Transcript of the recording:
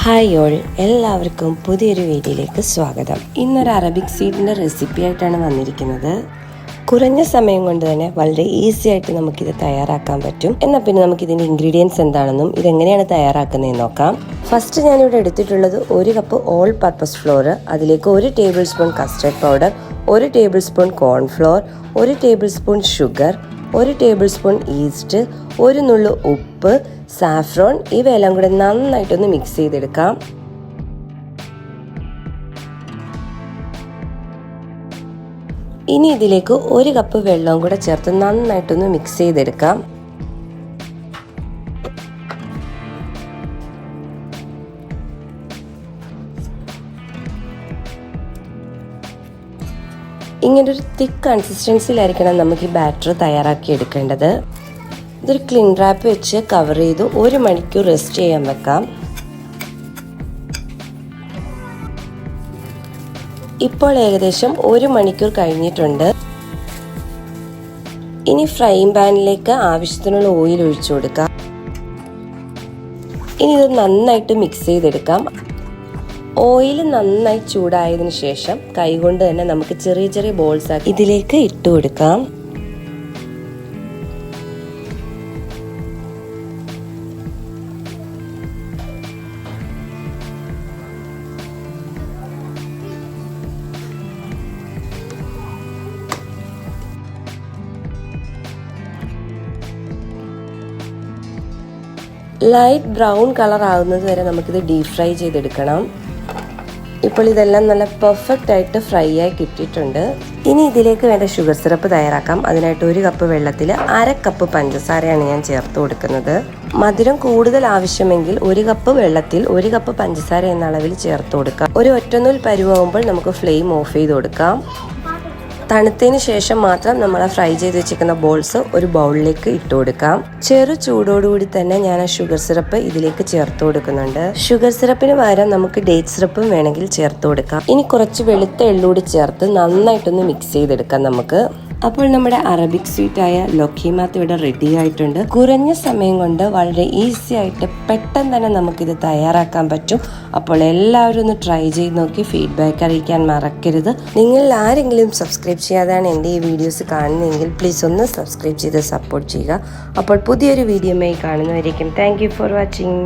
Hi all എല്ലാവർക്കും പുതിയൊരു വീഡിയോയിലേക്ക് സ്വാഗതം. ഇന്നൊരു അറബിക് സ്വീറ്റിന്റെ റെസിപ്പി ആയിട്ടാണ് വന്നിരിക്കുന്നത്. കുറഞ്ഞ സമയം കൊണ്ട് തന്നെ വളരെ ഈസി ആയിട്ട് നമുക്കിത് തയ്യാറാക്കാൻ പറ്റും. എന്നാൽ പിന്നെ നമുക്ക് ഇതിന്റെ ഇൻഗ്രീഡിയൻസ് എന്താണെന്നും ഇതെങ്ങനെയാണ് തയ്യാറാക്കുന്നതെന്ന് നോക്കാം. ഫസ്റ്റ് ഞാനിവിടെ എടുത്തിട്ടുള്ളത് ഒരു കപ്പ് ഓൾ പർപ്പസ് ഫ്ലോർ അതിലേക്ക് ഒരു ടേബിൾ സ്പൂൺ കസ്റ്റർഡ് പൗഡർ ഒരു ടേബിൾ സ്പൂൺ കോൺഫ്ലോർ ഒരു ടേബിൾ സ്പൂൺ ഷുഗർ ഒരു ടേബിൾ സ്പൂൺ ഈസ്റ്റ് ഒരു നുള്ളു ഉപ്പ് സാഫ്രോൺ ഇവയെല്ലാം കൂടെ നന്നായിട്ടൊന്ന് മിക്സ് ചെയ്തെടുക്കാം. ഇനി ഇതിലേക്ക് ഒരു കപ്പ് വെള്ളവും കൂടെ ചേർത്ത് നന്നായിട്ടൊന്ന് മിക്സ് ചെയ്തെടുക്കാം. ഇങ്ങനൊരു തിക്ക് കൺസിസ്റ്റൻസിയിലായിരിക്കണം നമുക്ക് ഈ ബാറ്റർ തയ്യാറാക്കി എടുക്കേണ്ടത്. ഇതൊരു ക്ലീൻ റാപ്പ് വെച്ച് കവർ ചെയ്ത് ഒരു മണിക്കൂർ റെസ്റ്റ് ചെയ്യാൻ വെക്കാം. ഇപ്പോൾ ഏകദേശം ഒരു മണിക്കൂർ കഴിഞ്ഞിട്ടുണ്ട്. ഇനി ഫ്രൈയിങ് പാനിലേക്ക് ആവശ്യത്തിനുള്ള ഓയിൽ ഒഴിച്ചു കൊടുക്കാം. ഇനി ഇത് നന്നായിട്ട് മിക്സ് ചെയ്തെടുക്കാം. ഓയിൽ നന്നായി ചൂടായതിനു ശേഷം കൈകൊണ്ട് തന്നെ നമുക്ക് ചെറിയ ചെറിയ ബോൾസ് ആക്കി ഇതിലേക്ക് ഇട്ട് കൊടുക്കാം. ലൈറ്റ് ബ്രൗൺ കളർ ആകുന്നത് വരെ നമുക്കിത് ഡീപ് ഫ്രൈ ചെയ്തെടുക്കണം. ഇപ്പോൾ ഇതെല്ലാം നല്ല പെർഫെക്റ്റ് ആയിട്ട് ഫ്രൈ ആയി കിട്ടിയിട്ടുണ്ട്. ഇനി ഇതിലേക്ക് വേണ്ട ഷുഗർ സിറപ്പ് തയ്യാറാക്കാം. അതിനായിട്ട് ഒരു കപ്പ് വെള്ളത്തിൽ അര കപ്പ് പഞ്ചസാരയാണ് ഞാൻ ചേർത്ത് കൊടുക്കുന്നത്. മധുരം കൂടുതൽ ആവശ്യമെങ്കിൽ ഒരു കപ്പ് വെള്ളത്തിൽ ഒരു കപ്പ് പഞ്ചസാര എന്ന അളവിൽ ചേർത്ത് കൊടുക്കാം. ഒരു ഒറ്റനൂൽ പരുവാകുമ്പോൾ നമുക്ക് ഫ്ലെയിം ഓഫ് ചെയ്ത് കൊടുക്കാം. തണുത്തതിന് ശേഷം മാത്രം നമ്മൾ ആ ഫ്രൈ ചെയ്ത് വെച്ചിരിക്കുന്ന ബോൾസ് ഒരു ബൗളിലേക്ക് ഇട്ട് കൊടുക്കാം. ചെറു ചൂടോടുകൂടി തന്നെ ഞാൻ ആ ഷുഗർ സിറപ്പ് ഇതിലേക്ക് ചേർത്ത് കൊടുക്കുന്നുണ്ട്. ഷുഗർ സിറപ്പിന് പകരം നമുക്ക് ഡേറ്റ് സിറപ്പും വേണമെങ്കിൽ ചേർത്ത് കൊടുക്കാം. ഇനി കുറച്ച് വെളുത്ത എള്ളൂടി ചേർത്ത് നന്നായിട്ടൊന്ന് മിക്സ് ചെയ്തെടുക്കാം നമുക്ക്. അപ്പോൾ നമ്മുടെ അറബിക് സ്വീറ്റ് ആയ ലൊക്കീമാത്ത് ഇവിടെ റെഡി ആയിട്ടുണ്ട്. കുറഞ്ഞ സമയം കൊണ്ട് വളരെ ഈസി ആയിട്ട് പെട്ടെന്ന് തന്നെ നമുക്കിത് തയ്യാറാക്കാൻ പറ്റും. അപ്പോൾ എല്ലാവരും ഒന്ന് ട്രൈ ചെയ്ത് നോക്കി ഫീഡ്ബാക്ക് അറിയിക്കാൻ മറക്കരുത്. നിങ്ങൾ ആരെങ്കിലും സബ്സ്ക്രൈബ് ചെയ്യാതാണ് എന്റെ ഈ വീഡിയോസ് കാണുന്നതെങ്കിൽ പ്ലീസ് ഒന്ന് സബ്സ്ക്രൈബ് ചെയ്ത് സപ്പോർട്ട് ചെയ്യുക. അപ്പോൾ പുതിയൊരു വീഡിയോയുമായി കാണുന്നവരേക്കും താങ്ക് യു ഫോർ വാച്ചിങ്